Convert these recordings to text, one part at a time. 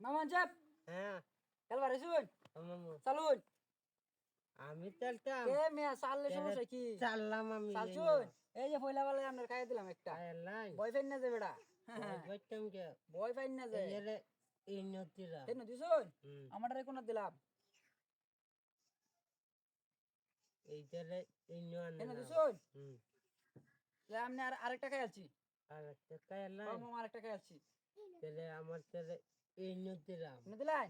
মামা হ্যাঁ। খেলবার চালুন। আমি চলতাম কে মেয়া চাললে সমস্যা কি? চাললাম আমি। এই যে পয়লা খাই দিলাম একটা। লাই। বয় না যে বেটা? বইতাম কে? বয় না যে? এরে এই নতিরা এই নদী শুন। হুম। কোন দিলাম? এইটারে এই নয় এই নদী শুন। হুম। আমি আর আরেকটা খাই আছি আরেকটা খাই আছি তাহলে আমার তাহলে এই নতিরাম এনে দিলাই?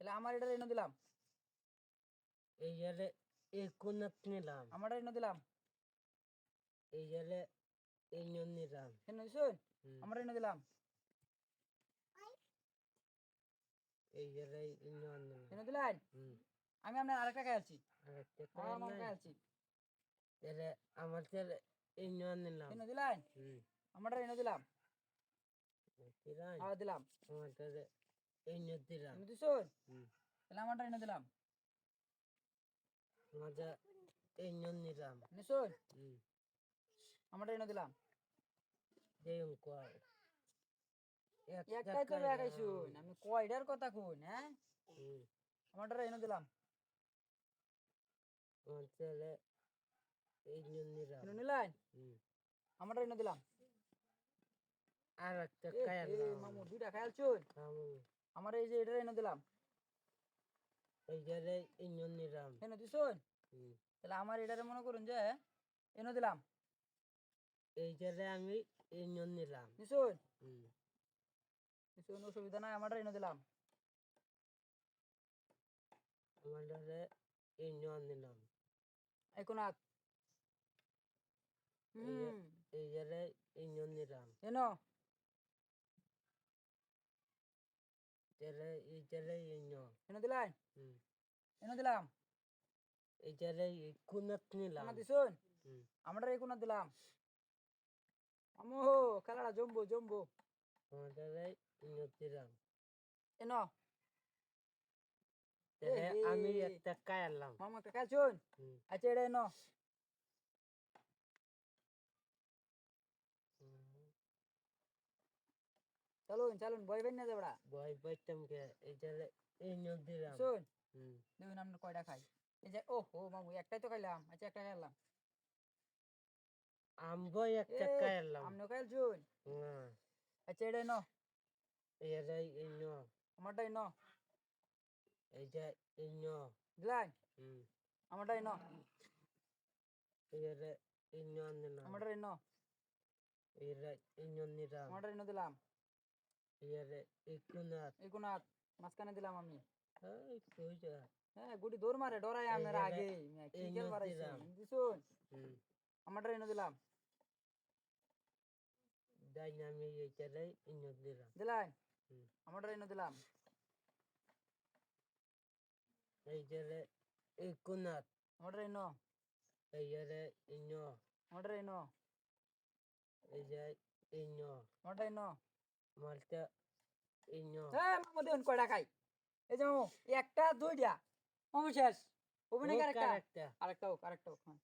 তাহলে আমার এটা এনে দিলাম। এই এরে এই কোনাত নিলাম? আমার এনে দিলাম। এই এরে এই নিলাম। এই নদী শুন আমার এনে দিলাম। এই এরে এই নিলাম। এনে দিলাই আমি আপনার আরেকটা খাই আছি আমার খাই আছি তাহলে আমার তাহলে এই নিলাম। এনে দিলাই হুম। আমার এনে দিলাম। নতিরাম দিলাম এই নতিরাম এনে দিছুন তাহলে আমারটা এনে দিলাম মজা এই নিলাম নিশুন আমারটা এনে দিলাম দেউন কয় একটাই তো দেখাইছুন আমি কয়টার কথা কোন হ্যাঁ আমারটা এনে দিলাম আমার তাহলে এই নিলাম আমারটা এনে দিলাম আর একটা এ, মামু দুইটা খাইলছুন আমি আমার এই যে এটা এনে দিলাম। এই জায়গায় এই নিলাম। এনে দিছুন? তাহলে আমার এটারে মনে করুন যে এনে দিলাম। এই জায়গায় আমি এই নিলাম। নিশুন হুম। অসুবিধা নাই আমারটা এনে দিলাম। আমার দ্বারা এই নিলাম এখন আগ হুম। এই জায়গায় এই নিলাম। এনো। তাহলে এই জায়গায় এই এনে দিলাই হুম এনে দিলাম এই জায়গায় এই নিলাম কোনা দিছুন আমরা এই কোনা দিলাম আমো খেলাটা জমবো জমবো নিলাম এনো আমি একটা কায়ালাম মামা একটা খেলছুন আচ্ছা এটা এনো চলুন চলুন বই বেন না যাবড়া বই পাইতাম কে এই জায়গায় এই নিলাম শুন হুম দেখুন আমরা কয়টা খাই এই যে ও হো মামু একটাই তো খাইলাম আচ্ছা একটা খাইলাম আমগো একটা এ, কায়ালাম আমনে খাইলছুন না আচ্ছা এটা এনো এই জায়গায় এই ন আমারটা এনো এই যে এই ন দিলাই হুম আমারটা এনো এই জায়গায় এই ন নিলাম আমারটা এনো এই জায়গায় এই ন নিলাম আমারটা এনো দিলাম এই জায়গায় এই কুনাত এই কোনা মাঝখানে দিলাম আমি। হ্যাঁ গুটি দৌড় মারে ডরাই আমার আগে। কি এই খেল নদী মারাইছে রাম। দিছুন আমারটা এনো দিলাম। দাই নামে এই জায়গায় দিলাম। দিলাই? আমারটা এনো দিলাম। এই জায়গায় এই কুনাত আমারটা এনো। এই জায়গায় এই ন আমারটা এনো। এই আমারটা এনো। মালটা এই ন। হ্যাঁ মামু দেখুন কয়টা খাই। এই যে মামু একটা দুইটা। মামু শেষ। অভিনয় ও আরেকটা আরেকটা হোক আরেকটা হোক হ্যাঁ।